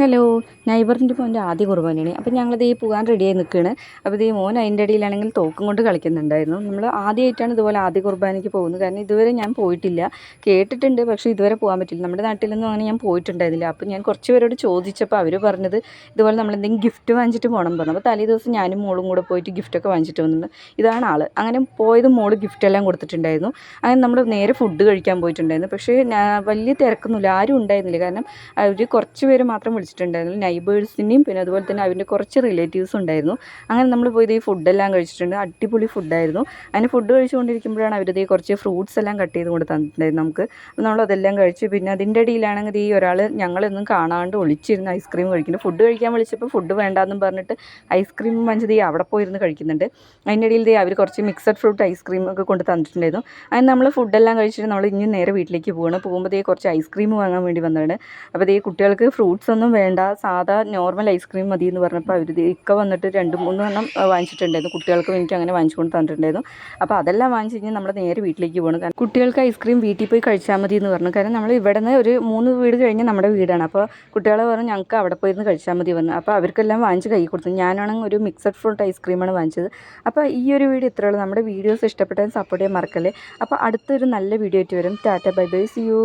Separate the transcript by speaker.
Speaker 1: Hello നൈബറിന്റെ മോന്റെ ആദ്യ കുർബാനയാണ്. അപ്പോൾ ഞങ്ങളിത് ഈ പോകാൻ റെഡിയായി നിൽക്കുകയാണ് അപ്പോൾ ഇത് ഈ മോൻ അതിന്റെ ഇടയിലാണെങ്കിൽ തോക്കും കൊണ്ട് കളിക്കുന്നുണ്ടായിരുന്നു. നമ്മൾ ആദ്യമായിട്ടാണ് ഇതുപോലെ ആദ്യ കുർബാനയ്ക്ക് പോകുന്നത്. കാരണം ഇതുവരെ ഞാൻ പോയിട്ടില്ല. കേട്ടിട്ടുണ്ട് പക്ഷേ ഇതുവരെ പോകാൻ പറ്റില്ല. നമ്മുടെ നാട്ടിലൊന്നും അങ്ങനെ ഞാൻ പോയിട്ടുണ്ടായിരുന്നില്ല. അപ്പോൾ ഞാൻ കുറച്ച് പേരോട് ചോദിച്ചപ്പോൾ അവർ പറഞ്ഞത് ഇതുപോലെ നമ്മൾ എന്തെങ്കിലും ഗിഫ്റ്റ് വാങ്ങിച്ചിട്ട് പോകണം പറഞ്ഞു. അപ്പോൾ തലേ ദിവസം ഞാനും മോളും കൂടെ പോയിട്ട് ഗിഫ്റ്റൊക്കെ വാങ്ങിച്ചിട്ട് വന്നിട്ടുണ്ട് ഇതാണ് ആൾ അങ്ങനെ പോയത് മോൾ ഗിഫ്റ്റ് എല്ലാം കൊടുത്തിട്ടുണ്ടായിരുന്നു. അങ്ങനെ നമ്മൾ നേരെ ഫുഡ് കഴിക്കാൻ പോയിട്ടുണ്ടായിരുന്നു. പക്ഷേ വലിയ തിരക്കൊന്നുമില്ല. ആരും ഉണ്ടായിരുന്നില്ല. കാരണം അവർ കുറച്ച് പേര് മാത്രം വിളിച്ചിട്ടുണ്ടായിരുന്നു നൈബേഴ്സിനെയും പിന്നെ അതുപോലെ തന്നെ അവന്റെ കുറച്ച് റിലേറ്റീവ്സ് ഉണ്ടായിരുന്നു. അങ്ങനെ നമ്മൾ പോയത് ഈ ഫുഡെല്ലാം കഴിച്ചിട്ടുണ്ട്. അടിപൊളി ഫുഡായിരുന്നു അതിന് ഫുഡ് കഴിച്ചുകൊണ്ടിരിക്കുമ്പോഴാണ് അവരത് ഈ കുറച്ച് ഫ്രൂട്ട്സ് എല്ലാം കട്ട് ചെയ്ത് കൊണ്ട് തന്നിട്ടുണ്ടായിരുന്നു നമുക്ക്. നമ്മൾ അതെല്ലാം കഴിച്ചു. പിന്നെ അതിന്റെ ഇടയിലാണെങ്കിൽ ഈ ഒരാൾ ഞങ്ങളൊന്നും കാണാണ്ട് ഒളിച്ചിരുന്ന് ഐസ്ക്രീം കഴിക്കുന്നുണ്ട് ഫുഡ് കഴിക്കാൻ വിളിച്ചപ്പോൾ ഫുഡ് വേണ്ടാന്നും പറഞ്ഞിട്ട് ഐസ്ക്രീം മഞ്ചതി അവിടെ പോയിരുന്ന് കഴിക്കുന്നുണ്ട്. അതിന്റെ ഇടയിൽ അവർ കുറച്ച് മിക്സഡ് ഫ്രൂട്ട് ഐസ്ക്രീം ഒക്കെ കൊണ്ട് തന്നിട്ടുണ്ടായിരുന്നു. അതിന് നമ്മൾ ഫുഡെല്ലാം കഴിച്ചിട്ട് നമ്മൾ ഇനി നേരെ വീട്ടിലേക്ക് പോകണം പോകുമ്പോഴത്തേക്ക് കുറച്ച് ഐസ്ക്രീം വാങ്ങാൻ വേണ്ടി വന്നതാണ്. അപ്പോൾ ദേ കുട്ടികൾക്ക് ഫ്രൂട്ട്സ് ഒന്നും വേണ്ട. സാധാ നോർമൽ ഐസ്ക്രീം മതി എന്ന് പറഞ്ഞപ്പോൾ അവർ ഇക്ക വന്നിട്ട് രണ്ട് മൂന്ന് എണ്ണം വാങ്ങിച്ചിട്ടുണ്ടായിരുന്നു. കുട്ടികൾക്കും എനിക്ക് അങ്ങനെ വാങ്ങിച്ചു കൊണ്ട് തന്നിട്ടുണ്ടായിരുന്നു. അപ്പോൾ അതെല്ലാം വാങ്ങിച്ച് കഴിഞ്ഞാൽ നമ്മൾ നേരെ വീട്ടിലേക്ക് പോകണം കാരണം കുട്ടികൾക്ക് ഐസ്ക്രീം വീട്ടിൽ പോയി കഴിച്ചാൽ മതി എന്ന് പറഞ്ഞു. കാരണം നമ്മൾ ഇവിടെ നിന്ന് ഒരു മൂന്ന് വീട് കഴിഞ്ഞ് നമ്മുടെ വീടാണ്. അപ്പോൾ കുട്ടികളെ പറഞ്ഞു ഞങ്ങൾക്ക് അവിടെ പോയിരുന്ന് കഴിച്ചാൽ മതി പറഞ്ഞു. അപ്പോൾ അവർക്കെല്ലാം വാങ്ങിച്ച് കൈ കൊടുത്തു. ഞാനാണെങ്കിൽ ഒരു മിക്സഡ് ഫ്രൂട്ട് ഐസ്ക്രീമാണ് വാങ്ങിച്ചത്. അപ്പോൾ ഈ ഒരു വീഡിയോ ഇത്രയുള്ളൂ നമ്മുടെ വീഡിയോസ് ഇഷ്ടപ്പെട്ടാൽ സപ്പോർട്ട് ചെയ്യാൻ മറക്കല്ലേ. അപ്പോൾ അടുത്തൊരു നല്ല വീഡിയോ ആയിട്ട് വരും. Tata bye bye. See you